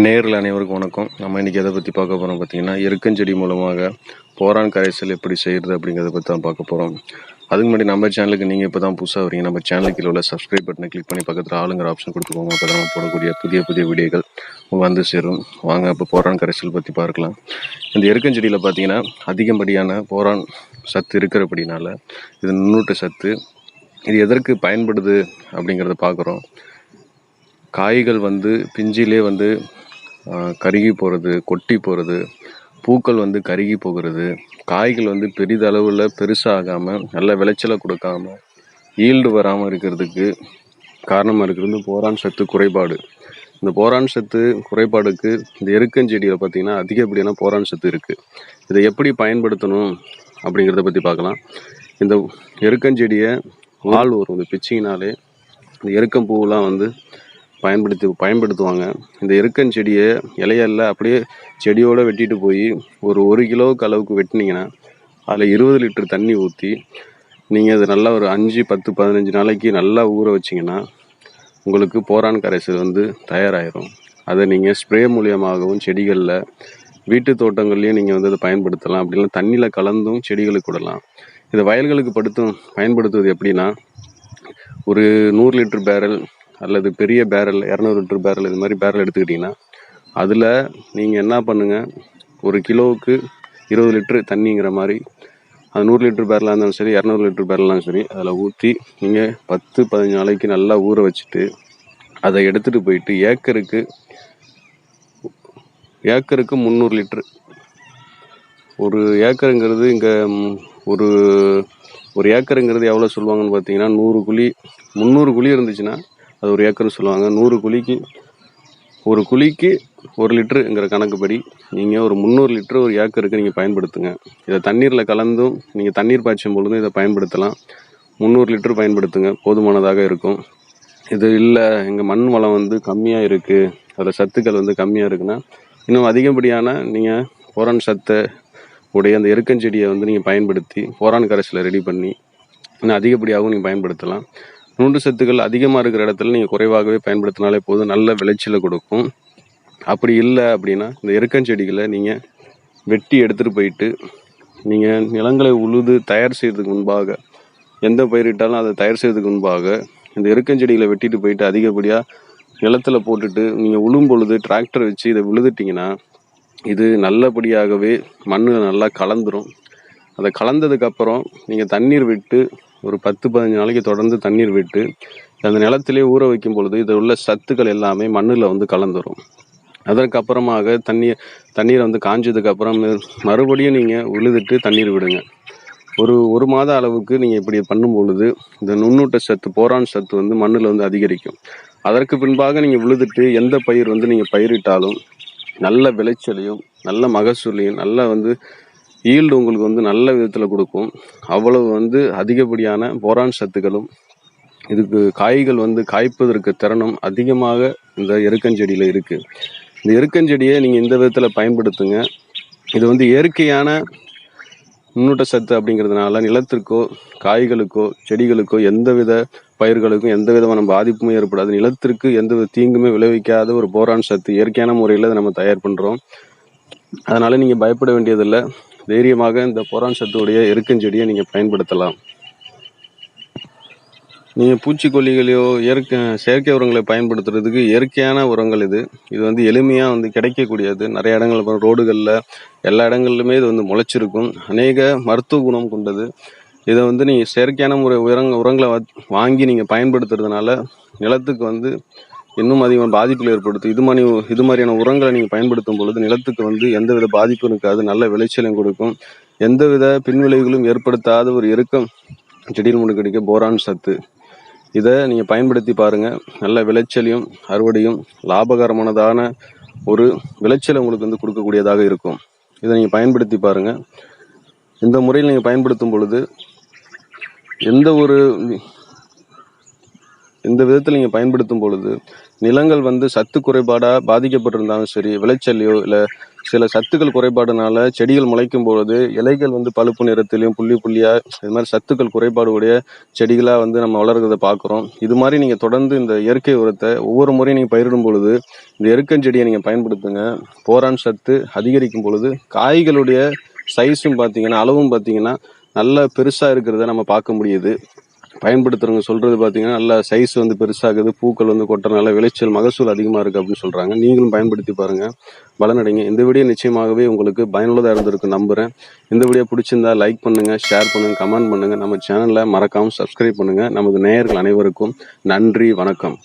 நேரில் அனைவருக்கும் வணக்கம். நம்ம இன்றைக்கி எதை பற்றி பார்க்க போகிறோம் பார்த்தீங்கன்னா எருக்கஞ்செடி மூலமாக போரான் கரைசல் எப்படி செய்கிறது அப்படிங்கிறத பற்றி தான் பார்க்க போகிறோம் அதுக்கு முன்னாடி நம்ம சேனலுக்கு நீங்கள் இப்போ தான் புதுசாக வரீங்க நம்ம சேனலுக்கு உள்ள சப்ஸ்கிரைப் பட்டனை கிளிக் பண்ணி பக்கத்தில் ஆளுங்கிற ஆப்ஷன் கொடுத்துக்கோங்க. அப்போ தான் நம்ம போடக்கூடிய புதிய புதிய வீடியோக்கள் வந்து சேரும். வாங்க அப்போ போரான் கரைசல் பற்றி பார்க்கலாம். இந்த எருக்கஞ்செடியில் பார்த்தீங்கன்னா அதிகப்படியான போரான் சத்து இருக்கிறபடினால இது நுண்ணூட்ட சத்து இது எதற்கு பயன்படுது அப்படிங்கிறத பார்க்குறோம். காய்கள் வந்து பிஞ்சிலே வந்து கருகி போகிறது கொட்டி போகிறது பூக்கள் வந்து கருகி போகிறது காய்கள் வந்து பெரிதளவில் பெருசாகாமல் நல்ல விளைச்சலை கொடுக்காம ஈல்டு வராமல் இருக்கிறதுக்கு காரணமாக இருக்கிறது போரான் சத்து குறைபாடு. இந்த போரான் சத்து குறைபாடுக்கு இந்த எருக்கஞ்செடியில் பார்த்திங்கன்னா அதிகப்படியான போரான் சத்து இருக்குது இதை எப்படி பயன்படுத்தணும் அப்படிங்கிறத பற்றி பார்க்கலாம். இந்த எருக்கஞ்செடியை ஆள் வரும் இந்த பிச்சிங்கனாலே இந்த எருக்கம் பூவெலாம் வந்து பயன்படுத்தி பயன்படுத்துவாங்க. இந்த எருக்கன் செடியை இலையல்ல அப்படியே செடியோடு வெட்டிட்டு போய் ஒரு ஒரு கிலோவுக்கு அளவுக்கு வெட்டினீங்கன்னா அதில் இருபது லிட்டர் தண்ணி ஊற்றி நீங்கள் அது நல்லா ஒரு அஞ்சு பத்து பதினஞ்சு நாளைக்கு நல்லா ஊற வச்சிங்கன்னா உங்களுக்கு போரான் கரைசல் வந்து தயாராகிரும் அதை நீங்கள் ஸ்ப்ரே மூலியமாகவும் செடிகளில் வீட்டு தோட்டங்கள்லேயும் நீங்கள் வந்து அதை பயன்படுத்தலாம். அப்படி தண்ணியில் கலந்தும் செடிகளுக்கு விடலாம். இதை வயல்களுக்கு படுத்தும் பயன்படுத்துவது எப்படின்னா ஒரு நூறு லிட்டர் பேரல் அல்லது பெரிய பேரல் இரநூறு லிட்டர் பேரல் இது மாதிரி பேரல் எடுத்துக்கிட்டிங்கன்னா அதில் நீங்கள் என்ன பண்ணுங்கள் ஒரு கிலோவுக்கு இருபது லிட்டரு தண்ணிங்கிற மாதிரி அது நூறு லிட்டர் பேரலாக இருந்தாலும் சரி இரநூறு லிட்டர் பேரலாக சரி அதில் ஊற்றி நீங்கள் பத்து பதினஞ்சு நாளைக்கு நல்லா ஊற வச்சுட்டு அதை எடுத்துகிட்டு போயிட்டு ஏக்கருக்கு ஏக்கருக்கு முந்நூறு லிட்ரு ஒரு ஏக்கருங்கிறது இங்கே ஒரு ஒரு ஏக்கருங்கிறது எவ்வளோ சொல்லுவாங்கன்னு பார்த்தீங்கன்னா நூறு குழி முந்நூறு குழி இருந்துச்சுன்னா அது ஒரு ஏக்கர்னு சொல்லுவாங்க. நூறு குழிக்கு ஒரு குழிக்கு ஒரு லிட்டருங்கிற கணக்குப்படி நீங்கள் ஒரு முந்நூறு லிட்டரு ஒரு ஏக்கருக்கு நீங்கள் பயன்படுத்துங்க. இதை தண்ணீரில் கலந்தும் நீங்கள் தண்ணீர் பாய்ச்சும் பொழுதும் இதை பயன்படுத்தலாம். முந்நூறு லிட்டரு பயன்படுத்துங்க. போதுமானதாக இருக்கும். இது இல்லை எங்கள் மண் வளம் வந்து கம்மியாக இருக்குது அதில் சத்துக்கள் வந்து கம்மியாக இருக்குன்னா இன்னும் அதிகப்படியான நீங்கள் போரான் சத்தை உடைய அந்த எருக்கஞ்செடியை வந்து நீங்கள் பயன்படுத்தி போரான் கரைசலை ரெடி பண்ணி இன்னும் அதிகப்படியாகவும் நீங்கள் பயன்படுத்தலாம். நூண்டு சத்துக்கள் அதிகமாக இருக்கிற இடத்துல நீங்கள் குறைவாகவே பயன்படுத்தினாலே போதும். நல்ல விளைச்சலை கொடுக்கும். அப்படி இல்லை அப்படின்னா இந்த எருக்கஞ்செடிகளை நீங்கள் வெட்டி எடுத்துகிட்டு போயிட்டு நீங்கள் நிலங்களை உழுது தயார் செய்கிறதுக்கு முன்பாக எந்த பயிரிட்டாலும் அதை தயார் செய்கிறதுக்கு முன்பாக இந்த எருக்கஞ்செடிகளை வெட்டிட்டு போயிட்டு அதிகப்படியாக நிலத்துல போட்டுட்டு நீங்கள் உழும் பொழுது டிராக்டர் வச்சு இதை விழுதுட்டிங்கன்னா இது நல்லபடியாகவே மண்ணில் நல்லா கலந்துரும். அதை கலந்ததுக்கப்புறம் நீங்கள் தண்ணீர் விட்டு ஒரு பத்து பதினஞ்சு நாளைக்கு தொடர்ந்து தண்ணீர் விட்டு அந்த நிலத்திலே ஊற வைக்கும் பொழுது இதில் உள்ள சத்துக்கள் எல்லாமே மண்ணில் வந்து கலந்துரும். அதற்கப்புறமாக தண்ணீர் தண்ணீரை வந்து காஞ்சதுக்கப்புறம் மறுபடியும் நீங்கள் உழுதுட்டு தண்ணீர் விடுங்க. ஒரு ஒரு மாத அளவுக்கு நீங்கள் இப்படி பண்ணும் பொழுது இந்த நுண்ணூட்ட சத்து போரான் சத்து வந்து மண்ணில் வந்து அதிகரிக்கும். அதற்கு பின்பாக நீங்கள் விழுதுட்டு எந்த பயிர் வந்து நீங்கள் பயிரிட்டாலும் நல்ல விளைச்சலையும் நல்ல மகசூலையும் நல்ல வந்து ஈல்டு உங்களுக்கு வந்து நல்ல விதத்தில் கொடுக்கும். அவ்வளவு வந்து அதிகப்படியான போரான் சத்துக்களும் இதுக்கு காய்கள் வந்து காய்ப்பதற்கு திறனும் அதிகமாக இந்த எருக்கஞ்செடியில் இருக்குது இந்த எருக்கஞ்செடியை நீங்கள் இந்த விதத்தில் பயன்படுத்துங்க. இது வந்து இயற்கையான முன்னூட்ட சத்து அப்படிங்கிறதுனால நிலத்திற்கோ காய்களுக்கோ செடிகளுக்கோ எந்தவித பயிர்களுக்கும் எந்த விதமான பாதிப்புமே ஏற்படாது. நிலத்திற்கு எந்தவித தீங்குமே விளைவிக்காத ஒரு போரான் சத்து இயற்கையான முறையில் அதை நம்ம தயார் பண்ணுறோம் அதனால் நீங்கள் பயப்பட வேண்டியதில்லை. தைரியமாக இந்த போரான் சத்துடைய எருக்கஞ்செடியை நீங்கள் பயன்படுத்தலாம். நீங்கள் பூச்சிக்கொல்லிகளையோ இயற்கை செயற்கை உரங்களை பயன்படுத்துறதுக்கு இயற்கையான உரங்கள் இது. இது வந்து எளிமையாக வந்து கிடைக்கக்கூடியது. நிறைய இடங்கள் ரோடுகளில் எல்லா இடங்கள்லுமே இது வந்து முளைச்சிருக்கும். அநேக மருத்துவ குணம் கொண்டது. இதை வந்து நீங்கள் செயற்கையான முறை உரங்க உரங்களை வ- வாங்கி நீங்கள் பயன்படுத்துறதுனால நிலத்துக்கு வந்து இன்னும் அதிகமாக பாதிப்புகள் ஏற்படுத்தும். இது மாதிரி இது மாதிரியான உரங்களை நீங்கள் பயன்படுத்தும் பொழுது நிலத்துக்கு வந்து எந்தவித பாதிப்பும் இருக்காது. நல்ல விளைச்சலையும் கொடுக்கும். எந்தவித பின்விளைவுகளும் ஏற்படுத்தாத ஒரு இறுக்கம் செடியில் முன்னு கிடைக்க போரான் சத்து. இதை நீங்கள் பயன்படுத்தி பாருங்கள் நல்ல விளைச்சலையும் அறுவடையும் லாபகரமானதான ஒரு விளைச்சலை உங்களுக்கு வந்து கொடுக்கக்கூடியதாக இருக்கும். இதை நீங்கள் பயன்படுத்தி பாருங்கள் இந்த முறையில் நீங்கள் பயன்படுத்தும் பொழுது எந்த ஒரு இந்த விதத்தில் நீங்கள் பயன்படுத்தும் பொழுது நிலங்கள் வந்து சத்து குறைபாடாக பாதிக்கப்பட்டிருந்தாலும் சரி விளைச்சலையோ இல்லை சில சத்துக்கள் குறைபாடுனால செடிகள் முளைக்கும் பொழுது இலைகள் வந்து பழுப்பு நிறத்திலையும் புள்ளி புள்ளியாக இது மாதிரி சத்துக்கள் குறைபாடு உடைய செடிகளாக வந்து நம்ம வளர்கிறத பார்க்குறோம் இது மாதிரி நீங்கள் தொடர்ந்து இந்த இயற்கை உரத்தை ஒவ்வொரு முறையும் நீங்கள் பயிரிடும் பொழுது இந்த எருக்கஞ்செடியை நீங்கள் பயன்படுத்துங்க. போரான் சத்து அதிகரிக்கும் பொழுது காய்களுடைய சைஸும் பார்த்தீங்கன்னா அளவும் பார்த்தீங்கன்னா நல்ல பெருசாக இருக்கிறத நம்ம பார்க்க முடியுது. பயன்படுத்துறவங்க சொல்றது பார்த்தீங்கன்னா நல்ல சைஸ் வந்து பெருசாகுது பூக்கள் வந்து கொட்டுறதுனால விளைச்சல் மகசூல் அதிகமாக இருக்குது அப்படின்னு சொல்கிறாங்க நீங்களும் பயன்படுத்தி பாருங்கள் பலனடைங்க. இந்த வீடியோ நிச்சயமாகவே உங்களுக்கு பயனுள்ளதாக இருந்திருக்கு நம்புகிறேன் இந்த வீடியோ பிடிச்சிருந்தா லைக் பண்ணுங்கள் ஷேர் பண்ணுங்கள் கமெண்ட் பண்ணுங்கள் நம்ம சேனலில் மறக்காமல் சப்ஸ்கிரைப் பண்ணுங்கள் நமது நேயர்கள் அனைவருக்கும் நன்றி வணக்கம்.